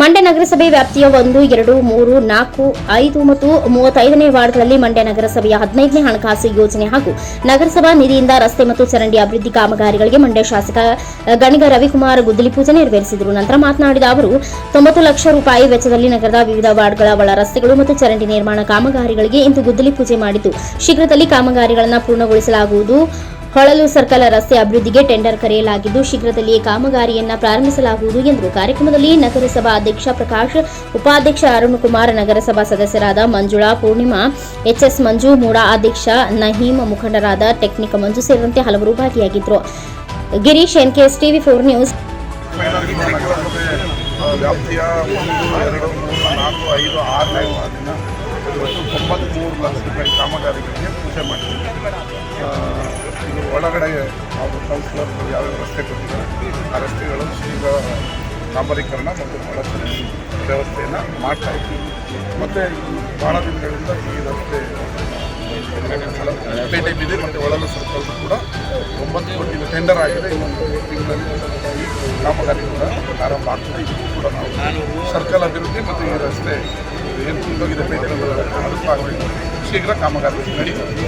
ಮಂಡ್ಯ ನಗರಸಭೆ ವ್ಯಾಪ್ತಿಯ ಒಂದು, ಎರಡು, ಮೂರು, ನಾಲ್ಕು, ಐದು ಮತ್ತು ಮೂವತ್ತೈದನೇ ವಾರ್ಡ್ಗಳಲ್ಲಿ ಮಂಡ್ಯ ನಗರಸಭೆಯ ಹದಿನೈದನೇ ಹಣಕಾಸು ಯೋಜನೆ ಹಾಗೂ ನಗರಸಭಾ ನಿಧಿಯಿಂದ ರಸ್ತೆ ಮತ್ತು ಚರಂಡಿ ಅಭಿವೃದ್ಧಿ ಕಾಮಗಾರಿಗಳಿಗೆ ಮಂಡ್ಯ ಶಾಸಕ ಗಣಿಗ ರವಿಕುಮಾರ್ ಗುದ್ದಲಿ ಪೂಜೆ ನೆರವೇರಿಸಿದರು. ನಂತರ ಮಾತನಾಡಿದ ಅವರು, ತೊಂಬತ್ತು ಲಕ್ಷ ರೂಪಾಯಿ ವೆಚ್ಚದಲ್ಲಿ ನಗರದ ವಿವಿಧ ವಾರ್ಡ್ಗಳ ಒಳ ರಸ್ತೆಗಳು ಮತ್ತು ಚರಂಡಿ ನಿರ್ಮಾಣ ಕಾಮಗಾರಿಗಳಿಗೆ ಇಂದು ಗುದ್ದಲಿ ಪೂಜೆ ಮಾಡಿದ್ದು, ಶೀಘ್ರದಲ್ಲಿ ಕಾಮಗಾರಿಗಳನ್ನು ಪೂರ್ಣಗೊಳಿಸಲಾಗುವುದು. ಹೊಳಲು ಸರ್ಕಲ್ ರಸ್ತೆ ಅಭಿವೃದ್ಧಿಗೆ ಟೆಂಡರ್ ಕರೆಯಲಾಗಿದ್ದು, ಶೀಘ್ರದಲ್ಲಿಯೇ ಕಾಮಗಾರಿಯನ್ನ ಪ್ರಾರಂಭಿಸಲಾಗುವುದು ಎಂದರು ಕಾರ್ಯಕ್ರಮದಲ್ಲಿ ನಗರಸಭಾ ಅಧ್ಯಕ್ಷ ಪ್ರಕಾಶ್, ಉಪಾಧ್ಯಕ್ಷ ಅರುಣ್ ಕುಮಾರ್, ನಗರಸಭಾ ಸದಸ್ಯರಾದ ಮಂಜುಳಾ, ಪೂರ್ಣಿಮಾ, ಎಚ್ಎಸ್ ಮಂಜು, ಮೂಡಾ ಅಧ್ಯಕ್ಷ ನಹೀಂ, ಮುಖಂಡರಾದ ಟೆಕ್ನಿಕ್ ಮಂಜು ಸೇರಿದಂತೆ ಹಲವರು ಭಾಗಿಯಾಗಿದ್ದರು Girish N N K S TV four news. ವ್ಯಾಪ್ತಿಯ ಒಂದು, ಎರಡು, ಮೂರು, ನಾಲ್ಕು, ಐದು ಆರನೇ ವಾರ್ಡಿನ ಕಾಮಗಾರಿಗಳಿಗೆ ಪೂಜೆ ಮಾಡಿದ್ದೀವಿ ಒಳಗಡೆ ಅವರು ಕೌನ್ಸಿಲರ್ ಯಾವ್ಯಾವ ರಸ್ತೆ ಕೊಟ್ಟಿದ್ದಾರೆ, ಆ ರಸ್ತೆಗಳು ಶೀಘ್ರ ಡಾಂಬರೀಕರಣ ಮತ್ತು ಒಳಚರಂಡಿ ವ್ಯವಸ್ಥೆಯನ್ನು ಮಾಡ್ತಾ ಇದ್ದೀವಿ ಮತ್ತು ಭಾಳ ದಿನಗಳಿಂದ ಈ ರಸ್ತೆ ಪೇಟೆ ಬೀದಿ ಮತ್ತು ಒಳಲು ಸರ್ಕಲ್ ಕೂಡ ಒಂಬತ್ತು ಕೋಟಿ ಟೆಂಡರ್ ಆಗಿದೆ. ಇನ್ನೊಂದು ತಿಂಗಳಲ್ಲಿ ಕಾಮಗಾರಿ ಕೂಡ ಪ್ರಾರಂಭ ಆಗ್ತದೆ. ಇದು ಕೂಡ ನಾವು ಸರ್ಕಲ್ ಅಭಿವೃದ್ಧಿ ಮತ್ತು ಈ ರಸ್ತೆ ಏನು ತುಂಬೋಗಿದೆ ಪೇಟೆ ಅದಕ್ಕಾಗಬೇಕು ಶೀಘ್ರ ಕಾಮಗಾರಿ ನಡೀತದೆ